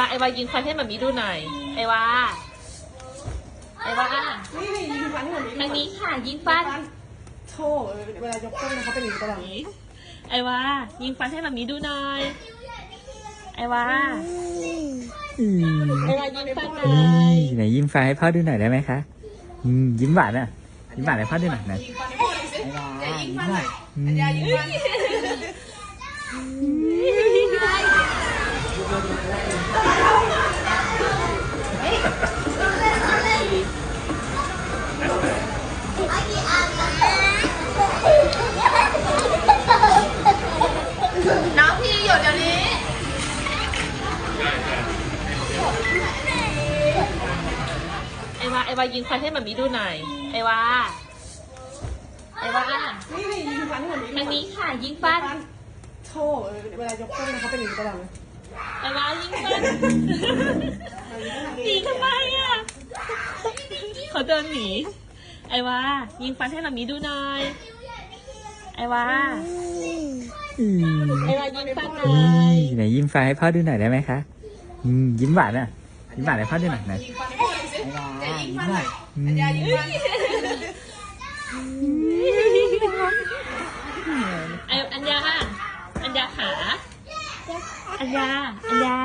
วาไอวายิงฟันให้หมามีดูหน่อย ไอวาไอวานี่นี่ยิงฟันให้หมดทางนี้ค่ะยิงฟันโชว์เออเวลายกก้นเขาเป็นอย่างนี้ตลอดไอวายิงฟันให้หมามีดูหน่อย ไอวาอืมไอวายิงฟันหน่อือยมไหนยิ้มฟ้าให้พ่อดูหน่อยได้ไหมคะอืมยิ้มหวานอะยิ้มหวานให้พ่อดูหน่อยนะยิงฟันให้พ่อหน่อยสิไอ้วาอย่ายิงฟันหน่อยอืมอันยายิงฟันน้าไอวายิงฟันให้หมามีดูหน่อย ไอวาไอวานี่นี่ยิงฟันให้หมดทางนี้ค่ะยิงฟันโชว์เออเวลายกก้นเขาเป็นอย่างนี้ตลอดเลยไอวายิงฟันหนีทำไมอะเขาเดินหนี ไอวายิงฟันให้หมามีดูหน่อย ไอวาอืมไอวายิงฟันหน่อือยมไหนยิ้มฟ้าให้พ่อดูหน่อยได้ไหมคะอืมยิ้มหวานอะยิ้มหวานให้พ่อดูหน่อยนะยิงฟันให้พ่ อหน่อยสิไอ้วาอย่ายิงฟันหน่อยอืมอันยายิงฟันไออัญญาอัญญาขาอัญญาอัญญา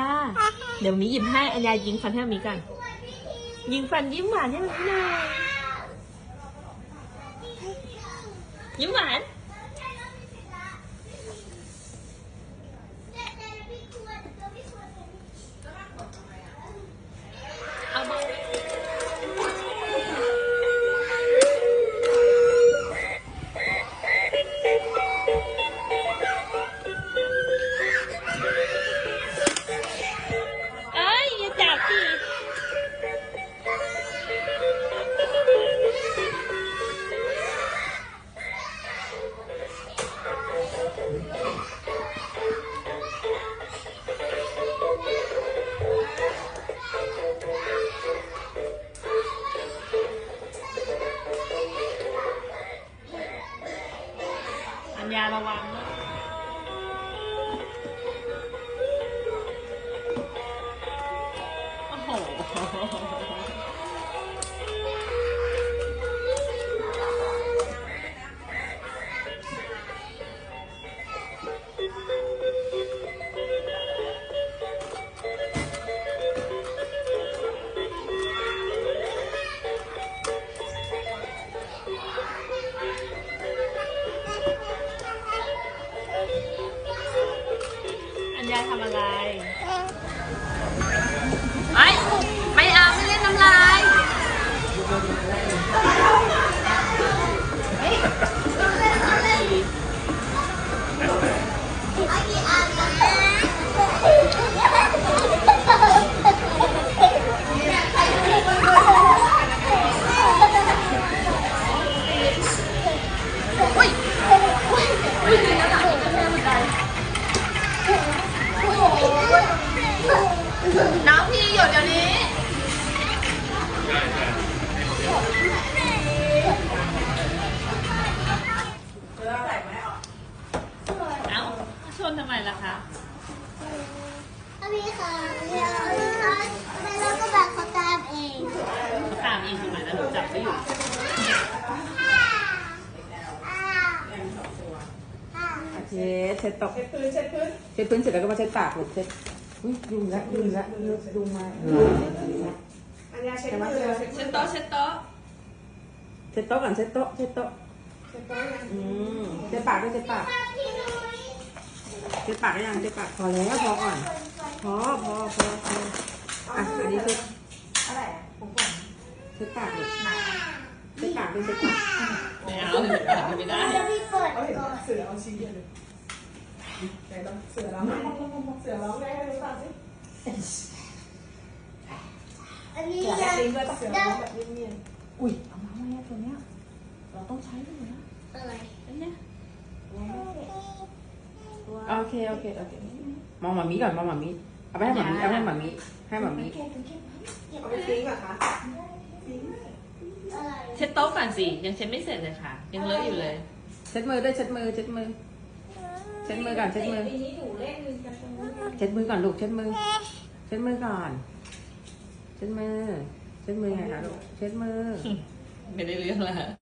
เดี๋ยวมีหยิบให้อัญญายิงฟันให้มีกันยิงฟันยิ้มหวานให้มีหน่อยยิ้มหวาน ญญาระวังนะโอ้โห นทำไมล่ะคะอันนี้ค่ะเดี๋ยวแล้วก็แบบเขาตามเองเขาตามเองทำไมแล้วหนูจับไม่อยู่เช็ดเช็ดตกเช็ดพื้นเช็ดพื้นเช็ดพื้นเสร็จแล้วก็มาเช็ดปากลูกเช็ดอุ้ยยุงละยุงละยุงมาอันยาเช็ดมือเลยเช็ดเช็ดโต๊ะเช็ดโต๊ะเช็ดโต๊ะก่อนเช็ดโต๊ะเช็ดโต๊ะเช็ดตัวยังอืมเช็ดปากด้วยเช็ดปาก เช็ดปากได้ยังเช็ดปากพอแล้วพอก่อนพอพอพอพออะอันนี้เช็ดอะไรอะผมผมเช็ดปากเลยเช็ดปากด้วยเช็ดปากไม่เอาเดี๋ยวจับไม่ได้เปิดเอาเห็นเสือเอาชี้เลยไหนต้องเสือร้องเสือร้องได้ให้ดูฟังสิอันนี้เสือยังจริงด้วยเสือร้องแบบเงียบๆอุ้ยเอามาไว้ตัวเนี้ยเราต้องใช้ด้วยนะ อะไร อันเนี้ย โอเคโอเคโอเคมองหมามีก่อนมองหมามีเอาไปให้หมามีเอาให้หมามีให้หมามีๆเอาไปทิ้งเหรอคะอะไรเช็ดโต๊ะก่อนสิยังเช็ดไม่เสร็จเลยค่ะ ยังเลอะอยู่เลย เช็ดมือด้วยเช็ดมือเช็ดมือ เช็ดมือก่อนเช็ดมือเช็ดมือก่อนลูกเช็ดมือ เช็ดมือก่อน เช็ดมือ เช็ดมือไงคะลูกเช็ดมือ ไม่ได้เรื่องละ